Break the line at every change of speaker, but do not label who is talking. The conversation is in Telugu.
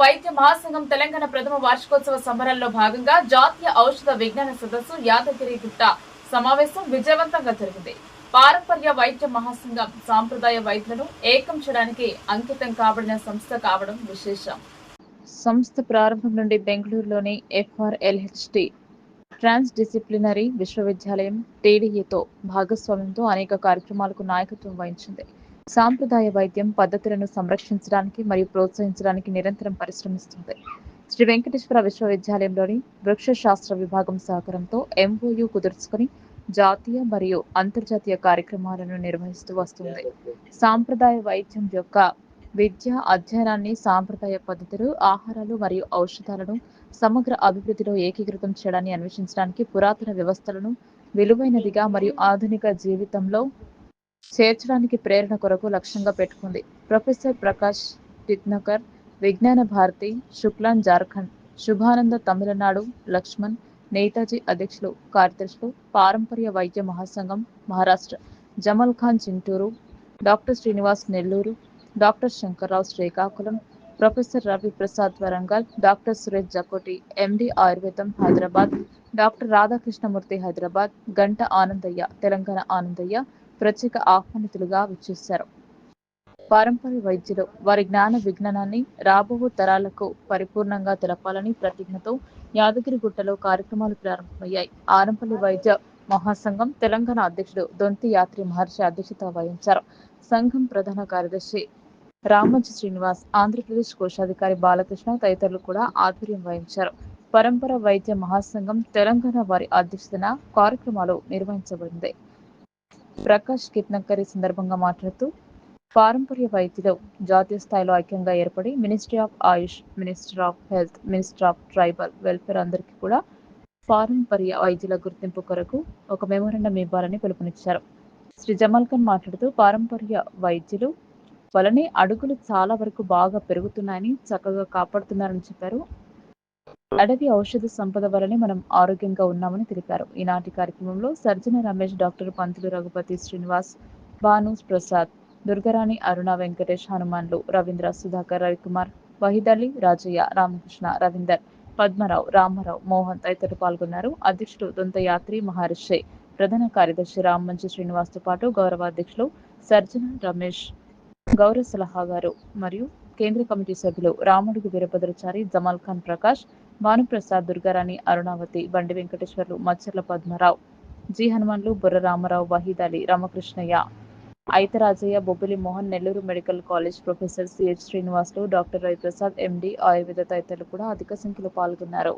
వైద్య మహాసంఘం తెలంగాణ ప్రథమ వార్షికోత్సవ సంబరాల్లో భాగంగా జాతీయ ఔషధ విజ్ఞాన సదస్సు యాదగిరి గుట్ట సమావేశం విజయవంతంగా జరిగింది. పారంపర్య వైద్య మహాసంఘం సాంప్రదాయ వైద్యులను ఏకం చేయడానికి అంకితం కాబడిన సంస్థ కావడం విశేషం. సంస్థ ప్రారంభం నుండి బెంగళూరులోని ఎఫ్ఆర్ఎల్హెచ్టి ట్రాన్స్ డిసిప్లినరీ విశ్వవిద్యాలయం టీడీఏతో భాగస్వామ్యంతో అనేక కార్యక్రమాలకు నాయకత్వం వహించింది. సాంప్రదాయ వైద్యం పద్ధతులను సంరక్షించడానికి మరియు ప్రోత్సహించడానికి నిరంతరం పరిశ్రమిస్తుంది. శ్రీ వెంకటేశ్వర విశ్వవిద్యాలయంలోని వృక్ష శాస్త్ర విభాగం సహకారంతో ఎంఓయు కుదుర్చుకొని జాతీయ మరియు అంతర్జాతీయ కార్యక్రమాలను నిర్వహిస్తూ వస్తుంది. సాంప్రదాయ వైద్యం యొక్క విద్య అధ్యయనాన్ని సాంప్రదాయ పద్ధతులు ఆహారాలు మరియు ఔషధాలను సమగ్ర అభివృద్ధిలో ఏకీకృతం చేయడాన్ని అన్వేషించడానికి పురాతన వ్యవస్థలను విలువైనదిగా మరియు ఆధునిక జీవితంలో చేర్చడానికి ప్రేరణ కొరకు లక్ష్యంగా పెట్టుకుంది. ప్రొఫెసర్ ప్రకాష్ టిత్నకర్ విజ్ఞాన భారతి శుక్లాన్ జార్ఖండ్ శుభానంద తమిళనాడు లక్ష్మణ్ నేతాజీ అధ్యక్షులు కార్యదర్శులు పారంపర్య వైద్య మహాసంఘం Maharashtra Jamal Khan Chinturu doctor Srinivas Nellore doctor Shankarrao Srikakulam professor Ravi Prasad Warangal doctor Suresh Jakoti MD Ayurvedam Hyderabad doctor Radhakrishnamurthy Hyderabad గంట ఆనందయ్య తెలంగాణ ఆనందయ్య ప్రత్యేక ఆహ్వానితులుగా విచ్చేశారు. పారంపర్య వైద్యులు వారి జ్ఞాన విజ్ఞానాన్ని రాబో తరాలకు పరిపూర్ణంగా తెలపాలని ప్రతిజ్ఞతో యాదగిరిగుట్టలో కార్యక్రమాలు ప్రారంభమయ్యాయి. ఆరంపల్లి వైద్య మహాసంఘం తెలంగాణ అధ్యక్షుడు దొంతి యాత్రి మహర్షి అధ్యక్షత వహించారు. సంఘం ప్రధాన కార్యదర్శి రామంచి శ్రీనివాస్ ఆంధ్రప్రదేశ్ కోశాధికారి బాలకృష్ణ తదితరులు కూడా ఆధ్వర్యం వహించారు. పరంపర వైద్య మహాసంఘం తెలంగాణ వారి అధ్యక్షతన కార్యక్రమాలు నిర్వహించబడింది. ప్రకాష్ కిట్నక్కర్ ఈ సందర్భంగా మాట్లాడుతూ పారంపర్య వైద్యులు జాతీయ స్థాయిలో ఐక్యంగా ఏర్పడి ministry of AYUSH minister of health minister of tribal welfare అందరికీ కూడా పారంపర్య వైద్యుల గుర్తింపు కొరకు ఒక మెమోరండం ఇవ్వాలని పిలుపునిచ్చారు. శ్రీ జమాల్ ఖాన్ మాట్లాడుతూ పారంపర్య వైద్యులు వలనే అడుగులు చాలా వరకు బాగా పెరుగుతున్నాయని చక్కగా కాపాడుతున్నారని చెప్పారు. అడవి ఔషధ సంపద వలనే మనం ఆరోగ్యంగా ఉన్నామని తెలిపారు. ఈనాటి కార్యక్రమంలో సర్జన రమేష్ డాక్టర్ పంతులు రఘుపతి శ్రీనివాస్ భాను ప్రసాద్ దుర్గరాణి అరుణ వెంకటేష్ హనుమాన్లు రవీంద్ర సుధాకర్ రవికుమార్ వహీద్ అలీ రాజయ్య రామకృష్ణ రవీందర్ పద్మరావు రామారావు మోహన్ తదితరులు పాల్గొన్నారు. అధ్యక్షుడు దొంతయాత్రి మహర్షి ప్రధాన కార్యదర్శి రామ్మంచి శ్రీనివాస్తో పాటు గౌరవ అధ్యక్షులు సర్జన రమేష్ గౌరవ సలహాగారు మరియు కేంద్ర కమిటీ సభ్యులు రాముడుగు Veerabhadrachari Jamal Khan Prakash Bhanuprasad Durgarani Arunavathi Bandi Venkateswarlu Maccharla Padmarao G Hanumanlu Burra Ramarao Waheed Ali Ramakrishnaiah Aitharajaiah Bobbili Mohan Nellore medical college professor CH Srinivasulu doctor Raviprasad MD Ayurveda తదితరులు కూడా అధిక సంఖ్యలో పాల్గొన్నారు.